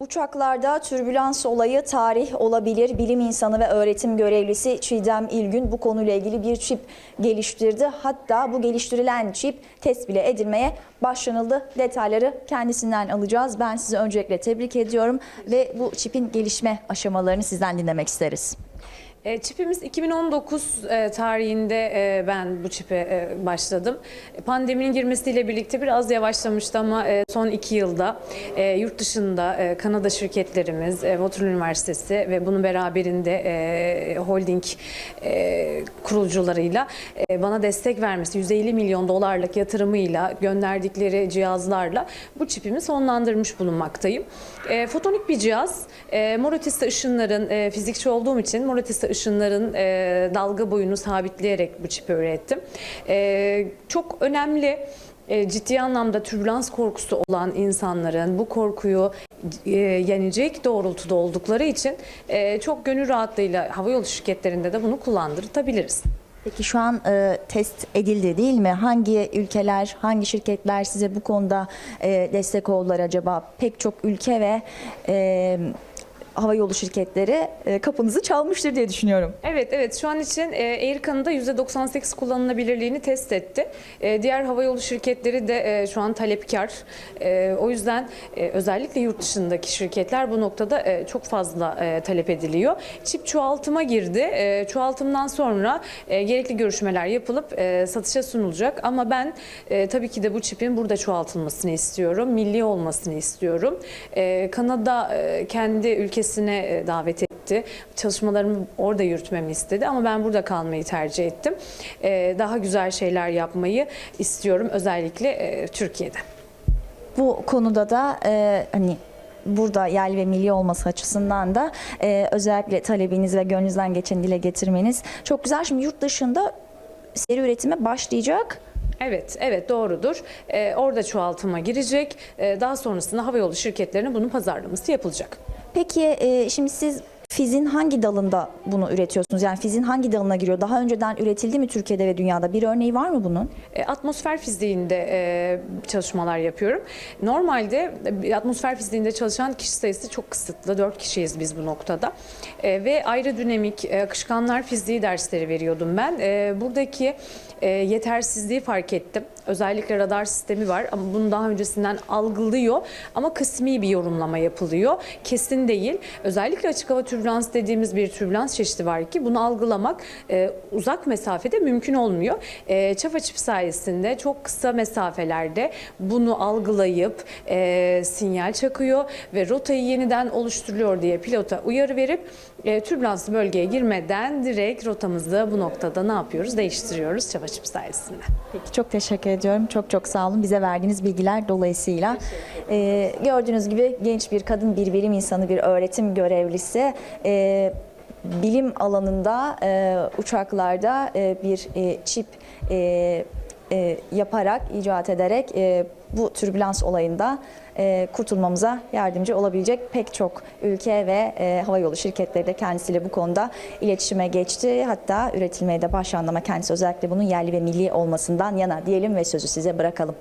Uçaklarda türbülans olayı tarih olabilir. Bilim insanı ve öğretim görevlisi Çiğdem İlgün bu konuyla ilgili bir çip geliştirdi. Hatta bu geliştirilen çip test bile edilmeye başlanıldı. Detayları kendisinden alacağız. Ben sizi öncelikle tebrik ediyorum ve bu çipin gelişme aşamalarını sizden dinlemek isteriz. E, çipimiz 2019 e, tarihinde e, ben bu çipe e, başladım. Pandeminin girmesiyle birlikte biraz yavaşlamıştı ama e, son iki yılda e, yurt dışında e, Kanada şirketlerimiz, e, Waterloo Üniversitesi ve bunun beraberinde e, holding e, kurucularıyla e, bana destek vermesi, 150 milyon dolarlık yatırımıyla gönderdikleri cihazlarla bu çipimi sonlandırmış bulunmaktayım. E, fotonik bir cihaz. E, mor ötesi ışınların, e, fizikçi olduğum için mor ötesi ışınların e, dalga boyunu sabitleyerek bu çipi ürettim. E, çok önemli e, ciddi anlamda türbülans korkusu olan insanların bu korkuyu e, yenecek doğrultuda oldukları için e, çok gönül rahatlığıyla havayolu şirketlerinde de bunu kullandırtabiliriz. Peki şu an e, test edildi değil mi? Hangi ülkeler, hangi şirketler size bu konuda e, destek oldular acaba? Pek çok ülke ve e, havayolu şirketleri e, kapınızı çalmıştır diye düşünüyorum. Evet evet şu an için Air Canada %98 kullanılabilirliğini test etti. E, diğer havayolu şirketleri de e, şu an talepkar. E, o yüzden özellikle yurt dışındaki şirketler bu noktada çok fazla talep ediliyor. Çip çoğaltıma girdi. Çoğaltımdan sonra gerekli görüşmeler yapılıp satışa sunulacak. Ama ben tabii ki de bu çipin burada çoğaltılmasını istiyorum. Milli olmasını istiyorum. Kanada kendi ülkesine e, davet etti. Çalışmalarımı orada yürütmemi istedi ama ben burada kalmayı tercih ettim. E, daha güzel şeyler yapmayı istiyorum özellikle e, Türkiye'de. Bu konuda da e, hani burada yerli ve milli olması açısından da e, özellikle talebiniz ve gönlünüzden geçeni dile getirmeniz çok güzel. Şimdi yurt dışında seri üretime başlayacak. Evet, evet doğrudur. E, orada çoğaltıma girecek. E, daha sonrasında havayolu şirketlerine bunun pazarlaması yapılacak. Peki e, şimdi siz Fizin hangi dalında bunu üretiyorsunuz? Yani fizin hangi dalına giriyor? Daha önceden üretildi mi Türkiye'de ve dünyada? Bir örneği var mı bunun? E, Atmosfer fiziğinde e, çalışmalar yapıyorum. Normalde e, atmosfer fiziğinde çalışan kişi sayısı çok kısıtlı. Dört kişiyiz biz bu noktada. E, ve aerodinamik, e, akışkanlar fiziği dersleri veriyordum ben. E, buradaki e, yetersizliği fark ettim. Özellikle radar sistemi var ama bunu daha öncesinden algılıyor ama kısmi bir yorumlama yapılıyor. Kesin değil. Özellikle açık hava türbülans dediğimiz bir türbülans çeşidi var ki bunu algılamak e, uzak mesafede mümkün olmuyor. E, çafa çip sayesinde çok kısa mesafelerde bunu algılayıp e, sinyal çakıyor ve rotayı yeniden oluşturuyor diye pilota uyarı verip e, türbülanslı bölgeye girmeden direkt rotamızı bu noktada ne yapıyoruz? Değiştiriyoruz çafa çip sayesinde. Peki çok teşekkür ediyorum. Çok çok sağ olun bize verdiğiniz bilgiler dolayısıyla. Ee, gördüğünüz gibi genç bir kadın, bir bilim insanı, bir öğretim görevlisi. Ee, bilim alanında e, uçaklarda e, bir e, çip e, e, yaparak, icat ederek e, bu türbülans olayında e, kurtulmamıza yardımcı olabilecek pek çok ülke ve e, havayolu şirketleri de kendisiyle bu konuda iletişime geçti. Hatta üretilmeye de başlandı ama kendisi özellikle bunun yerli ve milli olmasından yana diyelim ve sözü size bırakalım.